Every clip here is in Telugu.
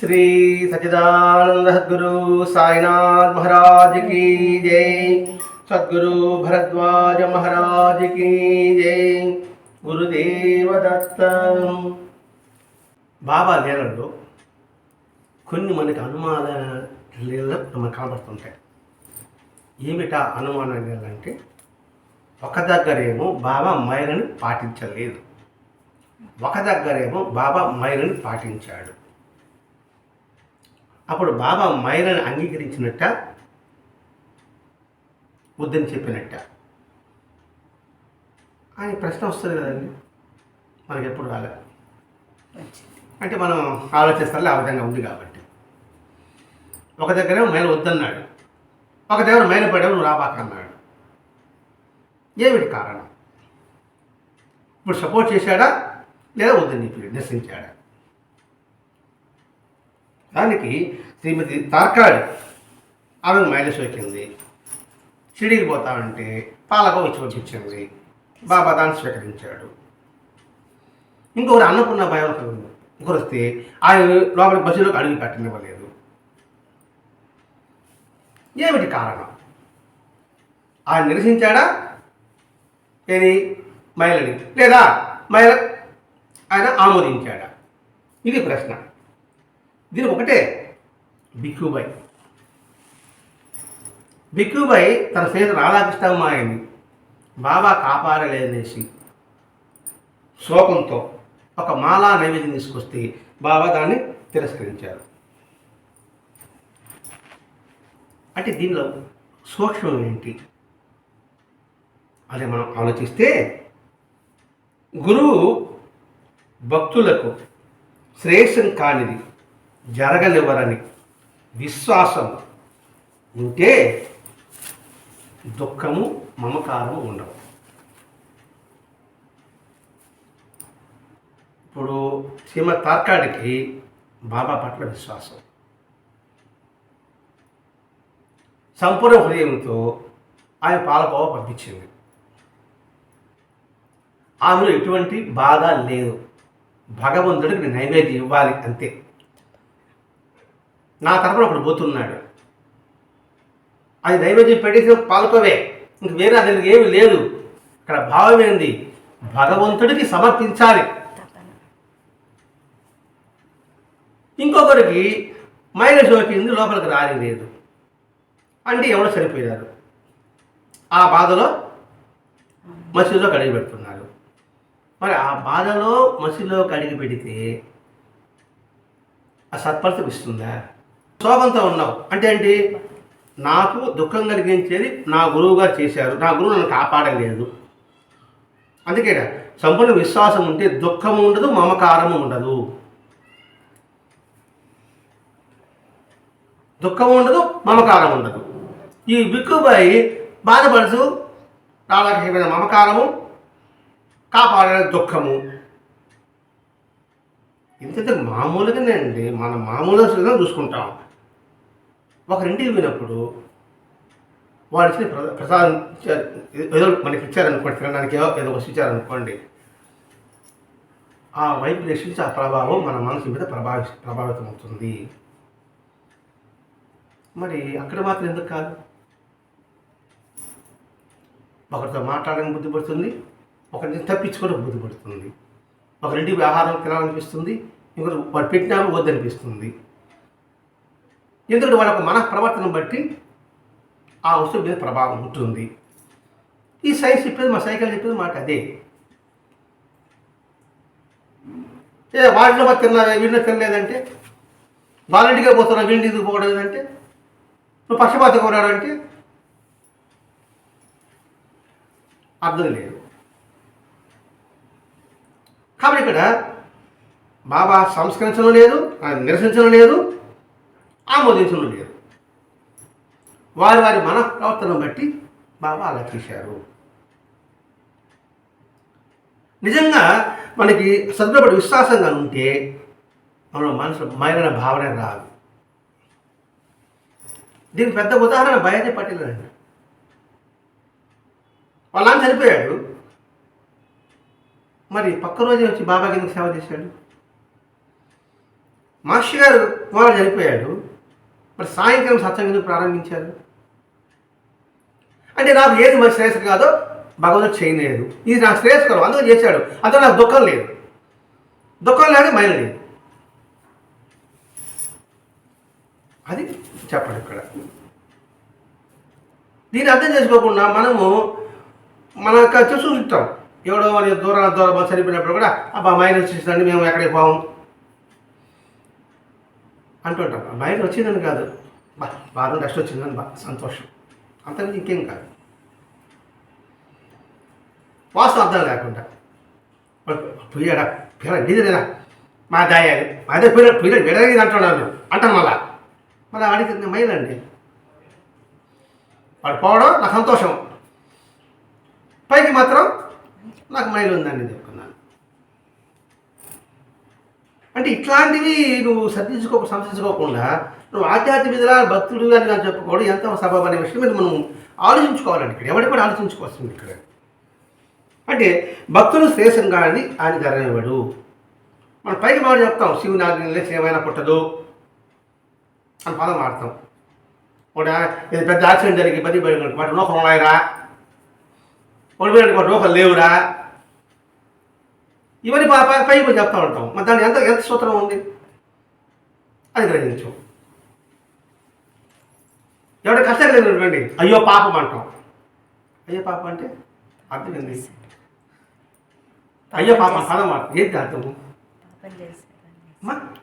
శ్రీ సచిదానంద సద్గురు సాయినాథ్ మహారాజ్ की జై. సద్గురు భరద్వాజ మహారాజ్ की జై. గురుదేవ దత్త బాబా లీలల్లో కొన్ని మనకి అనుమాన లీలలు మనకు కనబడుతుంటాయి. ఏమిటా అనుమాన లీలంటే ఒక దగ్గరేమో బాబా మైలను పాటించలేదు. ఒక దగ్గరేమో బాబా మైలను పాటించాడు. అప్పుడు బాబా మైలను అంగీకరించినట్ట వద్దని చెప్పినట్ట. అని ప్రశ్న వస్తుంది కదండి. మనకి ఎప్పుడు రాలేదు అంటే మనం ఆలోచిస్తారా ఆ విధంగా ఉంది కాబట్టి. ఒక దగ్గర మైలు వద్దన్నాడు. ఒక దగ్గర మైలు పడేవాడు నువ్వు రాబాక అన్నాడు ఏమిటి కారణం? ఇప్పుడు సపోర్ట్ చేశాడా? లేదా వద్దని చెప్పి నిరసించాడా దానికి శ్రీమతి తార్కాడు ఆమె మైలు సోకింది షిడీకి పోతామంటే పాలకం ఇచ్చి పంపించింది బాబా దాన్ని స్వీకరించాడు. ఇంకొకరు అన్నపూర్ణ భయం ఉంది ఇంకొకరు వస్తే ఆయన లోపలికి బస్సులోకి అడుగు పెట్టనివ్వలేదు. ఏమిటి కారణం? ఆయన నిరసించాడా? ఏది? మహిళని లేదా మహిళ ఆయన ఆమోదించాడా? ఇది ప్రశ్న. దీని ఒకటే బిక్కుబాయ్ బిక్కుబాయ్ తన స్నేహితుడు రాధాకృష్ణమ్మాయిని బాబా కాపాడలేదనేసి శోకంతో ఒక మాలా నైవేద్యం తీసుకొస్తే బాబా దాన్ని తిరస్కరించారు. అంటే దీనిలో సూక్ష్మం ఏంటి? అదే మనం ఆలోచిస్తే గురువు భక్తులకు శ్రేయస్సం కానిది జరగనివ్వరని విశ్వాసం ఉంటే దుఃఖము మమకారము ఉండవు. ఇప్పుడు శ్రీమద్ తార్కాడికి బాబా పట్ల విశ్వాసం. సంపూర్ణ హృదయంతో ఆయన పాలకోవ పంపించింది. ఆమెలో ఎటువంటి బాధ లేదు. భగవంతుడికి నైవేద్యం ఇవ్వాలి అంతే. నా తరపున ఒకడు పోతున్నాడు. అది నైవేద్యం పెట్టేసి పాలకోవే. ఇంక వేరే అతనికి ఏమి లేదు. ఇక్కడ భావం ఏంది? భగవంతుడికి సమర్పించాలి. ఇంకొకరికి మైనస్ సోకింది లోపలికి రాని లేదు అంటే ఎవరు చనిపోయారు ఆ బాధలో మసీదులో కడిగి పెడుతున్నారు. మరి ఆ బాధలో మసీదులో కడిగి పెడితే ఆ సత్ఫలితం ఇస్తుందా? శోభంతో ఉన్నావు. అంటే ఏంటి? నాకు దుఃఖం కలిగించేది నా గురువుగారు చేశారు. నా గురువు నన్ను కాపాడలేదు. అందుకే సంపూర్ణ విశ్వాసం ఉంటే దుఃఖము ఉండదు మమకారము ఉండదు. దుఃఖం ఉండదు మమకారం ఉండదు. ఈ బిక్కుబాయి బాధపడుతూ రాధాకృష్ణ మమకారము కాపాడే దుఃఖము. ఇంత మామూలుగానే అండి మనం మామూలుగా చూసుకుంటాం. ఒకరింటికి పోయినప్పుడు వాళ్ళు ఇచ్చిన ప్రసా- ప్రసాదం ఇచ్చారు. ఏదో మనకి ఇచ్చారనుకోండి తినడానికి ఏదో ఏదో వస్తు ఇచ్చారనుకోండి. ఆ వైబ్రేషన్స్ ఆ ప్రభావం మన మనసు మీద ప్రభావి ప్రభావితం అవుతుంది మరి అక్కడ మాత్రం ఎందుకు కాదు? ఒకరితో మాట్లాడడానికి బుద్ధి పడుతుంది ఒకరిని తప్పించుకోవడానికి బుద్ధి పడుతుంది. ఒకరింటికి ఆహారం తినాలనిపిస్తుంది ఇంకొకరు వాడు పెట్టినా వద్దనిపిస్తుంది. ఎందుకంటే వాళ్ళ మన ప్రవర్తన బట్టి ఆ వస్తువు మీద ప్రభావం ఉంటుంది. ఈ సైన్స్ చెప్పేది మా సైకిల్ చెప్పేది మాట అదే. ఏ వాడిలో మరి తిన్నా తినలేదంటే? వాళ్ళింటికే పోతున్నా వీళ్ళు ఎందుకు పోవడలేదంటే నువ్వు పక్షపాతం కొన్నాడు అంటే? అర్థం లేదు. కాబట్టి ఇక్కడ బాబా సంస్కరించడం లేదు నిరసించడం లేదు ఆమోదించడం లేదు వారి వారి మన ప్రవర్తన బట్టి బాబా అలా చేశారు నిజంగా మనకి సద్రపడి విశ్వాసంగా ఉంటే మన మనసు మైన భావన రాదు. దీనికి పెద్ద ఉదాహరణ బయటే పట్టిందండి వాళ్ళ చనిపోయాడు మరి పక్క రోజే వచ్చి బాబా ఎందుకు సేవ చేశాడు. మాస్టర్ గారు కుమారుడు చనిపోయాడు. మరి సాయంకాలం సత్సంగం ఎందుకు ప్రారంభించారు? అంటే నాకు ఏది మరి శ్రేయస్కరం కాదో భగవంతుడు చేయలేదు ఇది నాకు శ్రేయస్కరం అందులో చేశాడు. అందులో నాకు దుఃఖం లేదు. దుఃఖం లేదు మైన లేదు. అది చెప్పండి ఇక్కడ. దీన్ని అర్థం చేసుకోకుండా మనము మన యొక్క చూసి ఉంటాం. ఎవడో మన దూరం దూరం చనిపోయినప్పుడు కూడా అబ్బా మైన వచ్చేసిందండి మేము ఎక్కడికి పోము? అంటుంటాం. బయట వచ్చిందని కాదు. బా బాగా రెస్ట్ వచ్చిందని బా సంతోషం. అంతకుమించి ఇంకేం కాదు. వాస్తవం అర్థం లేకుండా. వాడు పిల్ల నీదేనా మా దాయాలి మాదే పిల్ల పిల్ల విడదీది అంటున్నాను అంటాను మళ్ళా. మళ్ళీ వాడికి మైలండి. వాడు పోవడం నాకు సంతోషం. పైకి మాత్రం నాకు మైలు ఉందండి నేను చెప్పుకున్నాను అంటే ఇట్లాంటివి నువ్వు సర్దించుకో సంతరించుకోకుండా నువ్వు ఆధ్యాత్మికలా భక్తుడు అని కానీ చెప్పుకోవడం ఎంత సబబ్ అనే విషయం మీద మనం ఆలోచించుకోవాలండి. ఇక్కడ ఎవరికి కూడా ఆలోచించుకోవాల్సింది ఇక్కడ. అంటే భక్తులు శ్రేషం కానీ ఆయన ధరనివ్వడు మనం పైకి మాట చెప్తాం శివుని ఆజ్ఞలే ఏమైనా పుట్టదు అని పదం వాడతాం. ఒకటి ఇది పెద్ద యాక్సిడెంట్ జరిగి పది పడి వాటి నూకలు ఉన్నాయిరా ఒడిపోయినట్టు నూకలు లేవురా? ఇవన్నీ పై పై- పైకి పోయి చెప్తా ఉంటాం. మరి దాన్ని ఎంత ఎంత సూత్రం ఉంది? అది గ్రహించు. ఎవడ కష్టం లేదండి అయ్యో పాపం అంటాం. అయ్యో పాపం అంటే అర్థం ఏంది? అయ్యో పాపం పదం ఏంటి అర్థము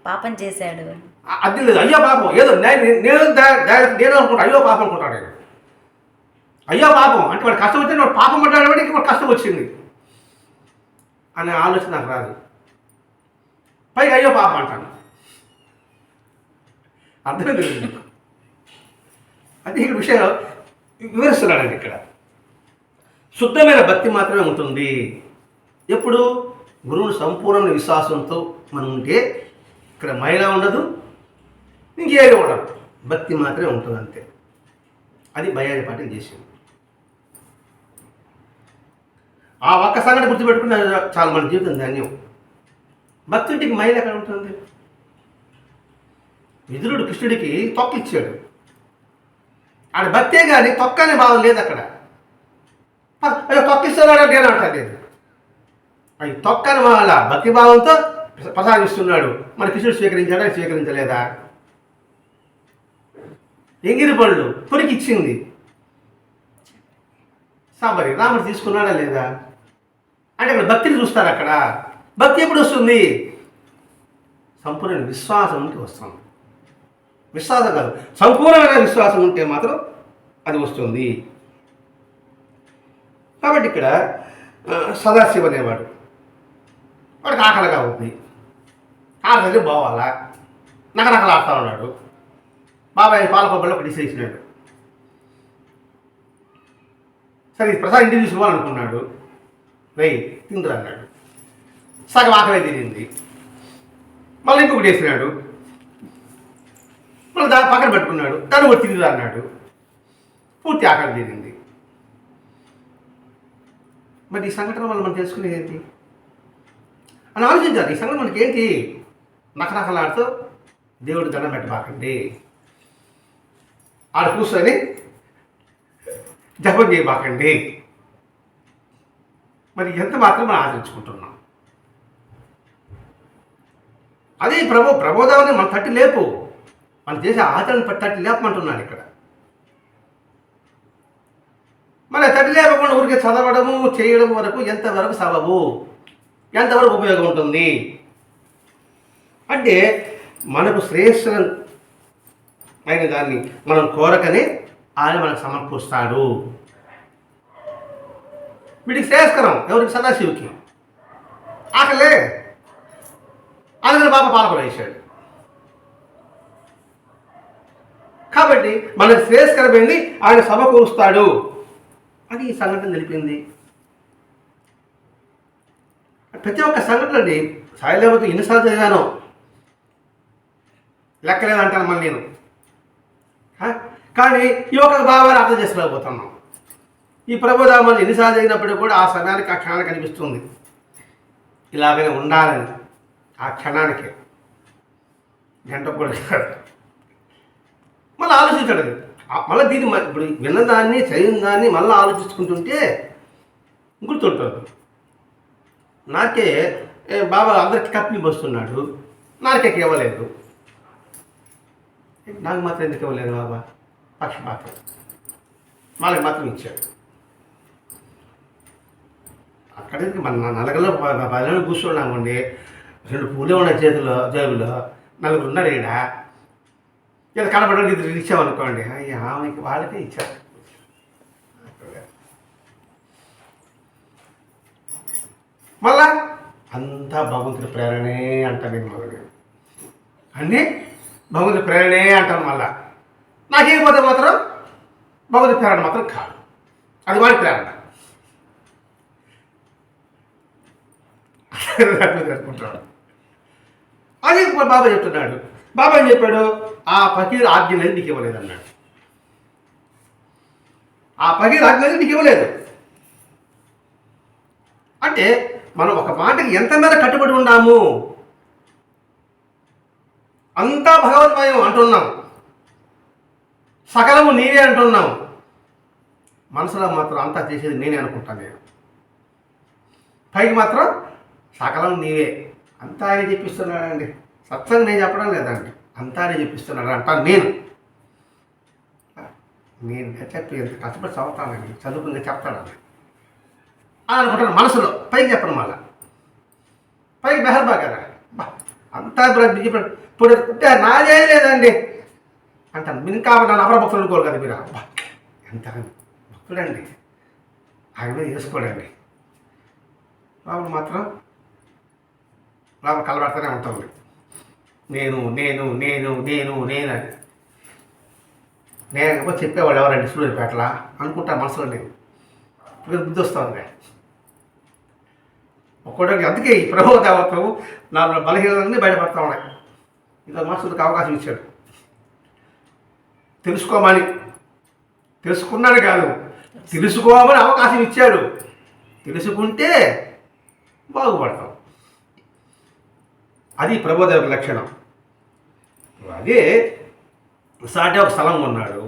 పాపం చేశాడు? పాపం అది లేదు. అయ్యో పాపం. ఏదో నేను నేను అనుకుంటా. అయ్యో పాపం అనుకుంటాడు. అయ్యో పాపం. అంటే వాడు కష్టం వచ్చింది. వాడు పాపం పడ్డాడు వాడికి వాడు కష్టం వచ్చింది. అనే ఆలోచన నాకు రాదు. పైగా అయ్యో పాప అంటాను అర్థమైంది అది ఇక్కడ విషయం వివరిస్తున్నాడండి ఇక్కడ. శుద్ధమైన భక్తి మాత్రమే ఉంటుంది. ఎప్పుడు? గురువుని సంపూర్ణ విశ్వాసంతో మనం ఉంటే ఇక్కడ మహిళ ఉండదు ఇంకేది ఉండదు. భక్తి మాత్రమే ఉంటుంది అంతే అది భయాన్ని పాటిల్ చేసింది ఆ ఒక్క సంఘటన గుర్తుపెట్టుకున్న చాలా మన జీవితం ధన్యం. భక్తుడికి మైలు ఎక్కడ ఉంటుంది? విదురుడు కృష్ణుడికి తొక్క ఇచ్చాడు ఆడ భక్తే కానీ తొక్క అనే భావం లేదు అక్కడ. ప- అయ్యో తొక్క ఇస్తున్నాడు నేను అంటారు లేదు అవి తొక్కని భావాల భక్తి భావంతో ప్రసాదిస్తున్నాడు. మన కృష్ణుడు స్వీకరించాడా స్వీకరించలేదా? ఎంగిరి పళ్ళు పురికిచ్చింది. సాబరి రాముడు తీసుకున్నాడా లేదా? అంటే అక్కడ భక్తిని చూస్తారు అక్కడ. భక్తి ఎప్పుడు వస్తుంది? సంపూర్ణ విశ్వాసం ఉంటే వస్తుంది. విశ్వాసం కాదు సంపూర్ణమైన విశ్వాసం ఉంటే మాత్రం అది వస్తుంది. కాబట్టి ఇక్కడ సదాశివ అనేవాడు. వాడికి ఆకలిగా ఉంది. ఆకలి బావాలా నకరకలు ఆడుతూ ఉన్నాడు. బాబాయ్ పాలకొబ్బరిలో ఒకటి తీసేసినాడు సరే ఇది ప్రసాద్ ఇంటికి తీసుకోవాలనుకున్నాడు వెయ్యి తిందురు అన్నాడు. సగం ఆకలి తిరిగింది మళ్ళీ ఇంకొకటి వేసినాడు మళ్ళీ దాని పక్కన పెట్టుకున్నాడు. దాన్ని ఒకటి తిరిగి అన్నాడు. పూర్తి ఆకలి తీరింది. మరి ఈ సంఘటన వల్ల మనం తెలుసుకునేది ఏంటి? అని ఆలోచించాలి. ఈ సంఘటన మనకి ఏంటి? నకనకలాడుతూ దేవుడు దండం పెట్టబాకండి. ఆడ కూర్చొని జపం చేయబాకండి. మరి ఎంత మాత్రం మనం ఆచరించుకుంటున్నాం అదే ప్రభు ప్రబోధాన్ని మన తట్టి లేపు. మనం చేసే ఆచరణ తట్టి లేపమంటున్నాడు ఇక్కడ. మన తట్టి లేపకుండా ఊరికే చదవడము చేయడం వరకు ఎంతవరకు సబబు? ఎంతవరకు ఉపయోగం ఉంటుంది? అంటే మనకు శ్రేష్టం అయిన దాన్ని మనం కోరకనే ఆయన మనకు సమర్పిస్తాడు. వీడికి శ్రేయస్కరం ఎవరికి? సదాశివుకి. ఆకలే? అందుకని బాబా పాలకులు వేశాడు కాబట్టి మనకు శ్రేయస్కరమైంది ఆయన సమకూరుస్తాడు అని ఈ సంఘటన తెలిపింది. ప్రతి ఒక్క సంఘటన అండి సాయిలేమతో ఎన్నిసార్లు చదివాను లెక్కలేదంటాను మళ్ళీ నేను. కానీ ఈ ఒక్క భావాన్ని అర్థం చేసుకోలేకపోతున్నాం. ఈ ప్రభుధామాన్ని ఎన్నిసార్లు అయినప్పుడు కూడా ఆ సమయానికి ఆ క్షణానికి కనిపిస్తుంది. ఇలాగనే ఉండాలని ఆ క్షణానికి. గంట కూడా మళ్ళీ ఆలోచించడం. మళ్ళీ దీన్ని ఇప్పుడు విన్నదాన్ని చదివిన దాన్ని మళ్ళీ ఆలోచించుకుంటుంటే గుర్తుంటుంది. నాకే ఏ, బాబా అందరికి కప్పి వస్తున్నాడు. నాకే ఇవ్వలేదు. నాకు మాత్రం ఎందుకు ఇవ్వలేదు బాబా? పక్షపాతం. వాళ్ళకి మాత్రం ఇచ్చాడు. అక్కడ మన నలగలో పదిలో కూర్చున్నామండి రెండు పూలే ఉన్నాయి చేతిలో జేబులో. నలుగురు ఉన్నారు ఈడ. ఇలా కనపడడానికి ఇద్దరు ఇచ్చామనుకోండి అయ్యా ఆమెకి వాళ్ళకే ఇచ్చారు. మళ్ళా అంతా భగవంతుడి ప్రేరణే అంటాను నేను మొదలు అన్నీ భగవంతుడి ప్రేరణే అంటాను మళ్ళా. నాకేం పోతే మాత్రం భగవంతుడి ప్రేరణ మాత్రం కాదు. అది వాడి ప్రేరణ. అనుకుంటాడు అది బాబా చెప్తున్నాడు. బాబా ఏం చెప్పాడు? ఆ పకీర్ ఆజ్ఞ అనేది నీకు ఇవ్వలేదు అన్నాడు. ఆ పకీర్ ఆజ్ఞ అనేది నీకు ఇవ్వలేదు. అంటే మనం ఒక మాటకి ఎంత మేర కట్టుబడి ఉన్నాము? అంతా భగవద్మయం అంటున్నాం. సకలము నీవే అంటున్నాం. మనసులో మాత్రం అంతా చేసేది నేనే అనుకుంటాను నేను. పైకి మాత్రం సకలం నీవే. అంతా ఆయన చెప్పిస్తున్నాడండి. సత్సంగం నేను చెప్పడం లేదండి. అంతా ఆయన చెప్పిస్తున్నాడు. అంటాను నేను. నేను చెప్పి ఎంత కష్టపడి చదువుతానండి? చదువుకుని చెప్తానండి అని అనుకుంటాను మనసులో. పైకి చెప్పడం మళ్ళా. పైకి బెహర్బా కదా. అంతా ఇప్పుడు ఇప్పుడు ఇప్పుడు నాదే లేదండి. అంటాను మీరు ఇంకా నా అపర భక్తులు అనుకోరు కదా మీరు. ఎంత భక్తుడండి ఆయన మీద చేసుకోడండి. బాబు మాత్రం బాబు కలబడుతూనే ఉంటుంది. నేను నేను నేను నేను నేనని నేను ఎప్పుడు చెప్పేవాడు ఎవరండి సూర్యపేటలా? అనుకుంటా మనసులో నేను ఇప్పుడు బుద్ధి వస్తుంది ఒక్కొక్కటి అందుకే ఈ ప్రభు దేవత్వం నా బలహీనలన్నీ బయటపడతా ఉన్నాయి. ఇలా మనసుకు అవకాశం ఇచ్చాడు. తెలుసుకోమని. తెలుసుకున్నాడు కాదు. తెలుసుకోమని అవకాశం ఇచ్చాడు. తెలుసుకుంటే బాగుపడతాం. అది ప్రభోదేవ లక్షణం. అదే సాటి ఒక స్థలం కొన్నాడు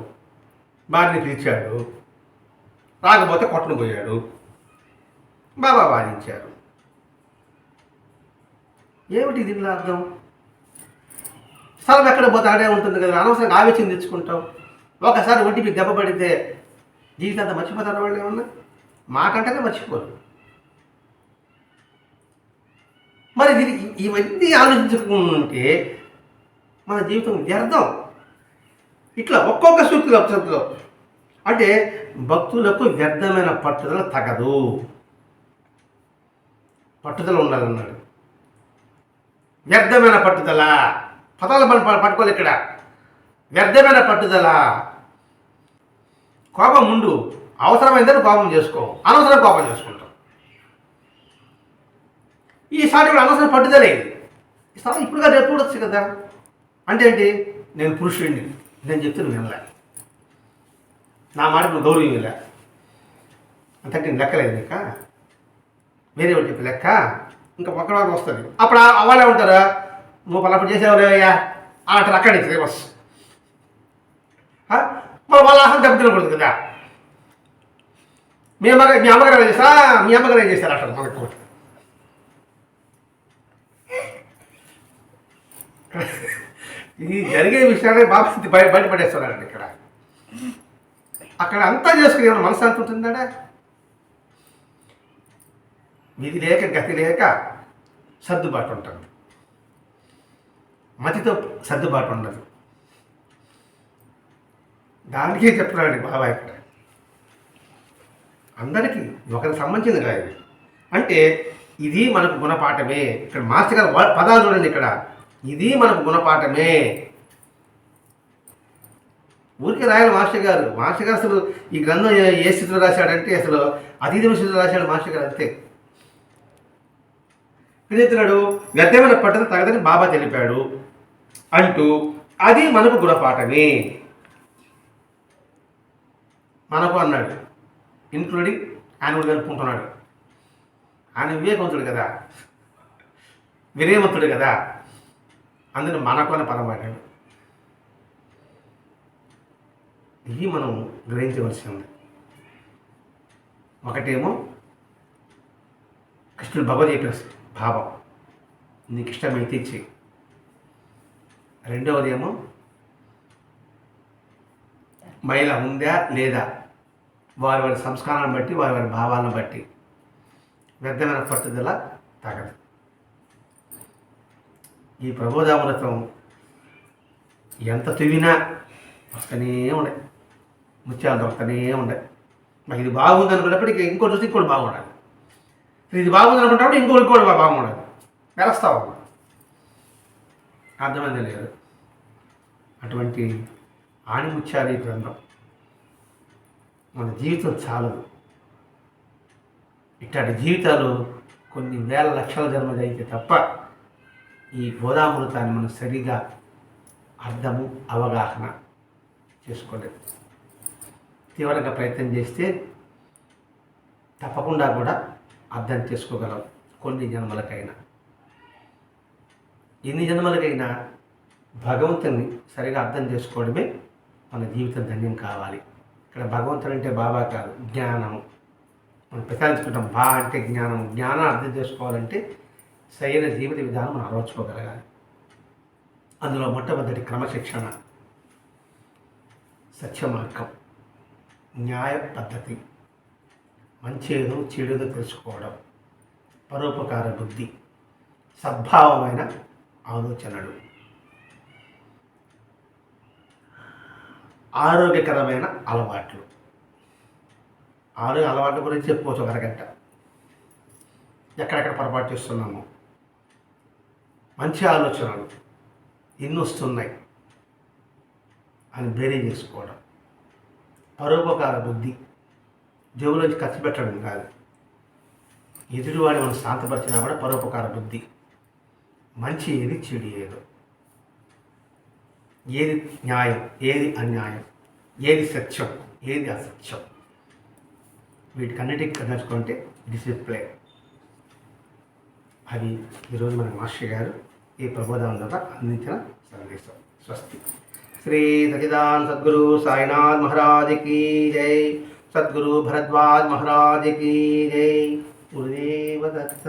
భార్యని పిలిచాడు రాకపోతే కొట్టను పోయాడు బాబా వాదించారు. ఏమిటి దీనిలో అర్థం? స్థలం ఎక్కడ పోతే ఆడే ఉంటుంది కదా అనవసరంగా ఆవేశం తెచ్చుకుంటాం ఒకసారి ఒంటికి దెబ్బ పడితే జీవితాంతా మర్చిపోతారు వాళ్ళు ఏమన్నా? మాకంటేనే మర్చిపోరు. మరి ఇది ఇవన్నీ ఆలోచించకుంటే మన జీవితం వ్యర్థం ఇట్లా ఒక్కొక్క సూక్తిలో సూక్తిలో. అంటే భక్తులకు వ్యర్థమైన పట్టుదల తగదు. పట్టుదల ఉండాలన్నాడు. వ్యర్థమైన పట్టుదల. పదాలు మనం పట్టుకోవాలి ఇక్కడ. వ్యర్థమైన పట్టుదల. కోపం ఉండు. అవసరమైందని కోపం చేసుకో. అనవసరం కోపం చేసుకుంటాం ఈసారి కూడా అనవసరం పట్టుదలే. ఈసారి ఇప్పుడుగా రేపు చూడొచ్చు కదా? అంటే ఏంటి? నేను పురుషుడిని. నేను చెప్తే నువ్వు వినలే. నా మాట నువ్వు గౌరవం ఇలా అంతటి నేను లెక్కలేదు ఇంకా వేరే వాళ్ళు చెప్పి లెక్క? ఇంకా ఒకటి వస్తుంది. అప్పుడు ఆ- ఉంటారా? నువ్వు పలాపు చేసేవారేవయ్యా అని అంటారు అక్కడి నుంచి రివర్స్ మరి వాళ్ళ దెబ్బ తినకూడదు కదా? మీ అమ్మగారు మీ అమ్మగారు ఏం చేస్తారా? మీ అమ్మగారు ఏం చేస్తారు అంటారు మనకు ఇది జరిగే విషయాలే బాబు బయట బయటపడేస్తున్నారండి ఇక్కడ. అక్కడ అంతా చేసుకుని ఏమైనా మనశ్శాంతి ఉంటుందా విధి లేక గతి లేక సర్దుబాటు ఉంటుంది. మతితో సర్దుబాటు ఉండదు. దానికే చెప్తున్నాడు బాబా ఇక్కడ. అందరికీ ఒకరికి సంబంధించింది కాదు అంటే ఇది మనకు గుణపాఠమే. ఇక్కడ మాస్టర్ గారు పదాలు చూడండి ఇక్కడ. ఇది మనకు గుణపాఠమే. ఊరికి రాయాలి మాస్టర్ గారు. మాస్టర్ గారు అసలు ఈ గ్రంథం ఏ- స్థితిలో రాశాడంటే అసలు అతీతమైన స్థితిలో రాశాడు మాస్టర్ గారు అంతే. ఏం చెప్తున్నాడు? వ్యర్థమైన పట్టణ తగదని బాబా తెలిపాడు అంటూ అది మనకు గుణపాఠమే. మనకు అన్నాడు. ఇంక్లూడింగ్ ఆయన కూడా కలుపుకుంటున్నాడు ఆయన వివేకవంతుడు కదా. వినయవంతుడు కదా. అందులో మనకు అని పదం వాడాడు మనం గ్రహించవలసింది ఒకటేమో కృష్ణుడు భగవద్ చెప్పేసి భావం. నీకు ఇష్టమైతే చెయ్యి. రెండవది ఏమో మహిళ ఉందా లేదా? వారి వారి సంస్కారాన్ని బట్టి వారి వారి భావాలను బట్టి వ్యర్థమైన పట్టుదల తగదు. ఈ ప్రబోధామృతం ఎంత తువినా వస్తూనే ఉండే. ముత్యాలు దొరుకుతూనే ఉండే. మరి ఇది బాగుంది అనుకున్నప్పటికీ ఇంకోటి చూస్తే ఇంకోటి బాగుండాలి. ఇది బాగుంది అనుకున్నప్పుడు ఇంకోటి ఇంకోటి బా- బాగుండాలి. వెరస్తావు అర్థమైంది లేదు? అటువంటి ఆణిముత్యాలు ఈ గ్రంథం మన జీవితం చాలదు. ఇట్లాంటి జీవితాలు కొన్ని వేల లక్షల జన్మది అయితే తప్ప ఈ బోధామృతాన్ని మనం సరిగా అర్థము అవగాహన చేసుకోలేదు తీవ్రంగా ప్రయత్నం చేస్తే తప్పకుండా కూడా అర్థం చేసుకోగలం కొన్ని జన్మలకైనా. ఎన్ని జన్మలకైనా భగవంతుని సరిగా అర్థం చేసుకోవడమే మన జీవితం ధన్యం కావాలి. ఇక్కడ భగవంతుడు అంటే బాబా కాదు జ్ఞానము. మనం ప్రచారించుకుంటాం బా అంటే జ్ఞానం జ్ఞానం అర్థం చేసుకోవాలంటే సరైన జీవిత విధానం మనం అలవర్చుకోగలగాలి అందులో మొట్టమొదటి క్రమశిక్షణ సత్యమార్గం న్యాయ పద్ధతి మంచేదో చెడుదో తెలుసుకోవడం పరోపకార బుద్ధి సద్భావమైన ఆలోచనలు. ఆరోగ్యకరమైన అలవాట్లు. ఆరోగ్య అలవాట్ల గురించి చెప్పుకోవచ్చు ఒక అరగంట. ఎక్కడెక్కడ పొరపాటు చేస్తున్నాము. మంచి ఆలోచనలు ఇన్ని వస్తున్నాయి అని బేరీ చేసుకోవడం. పరోపకార బుద్ధి జేబులోంచి ఖర్చు పెట్టడం కాదు. ఎదుటివాడిని మనం శాంతపరిచినా కూడా పరోపకార బుద్ధి. మంచి ఏది చెడు ఏదో. ఏది న్యాయం ఏది అన్యాయం ఏది సత్యం ఏది అసత్యం. వీటికన్నిటికీ కదర్చుకుంటే డిసిప్లిన్ అది ఈరోజు మన మాస్టర్ గారు ఈ ప్రబోధం ద్వారా అందించిన సందేశం. స్వస్తి. శ్రీ సచిదాన్ సద్గురు సాయినాథ్ మహారాజ్ కీ జై. సద్గురు భరద్వాజ్ మహారాజ్ కీ జై. గురుదేవ దత్త.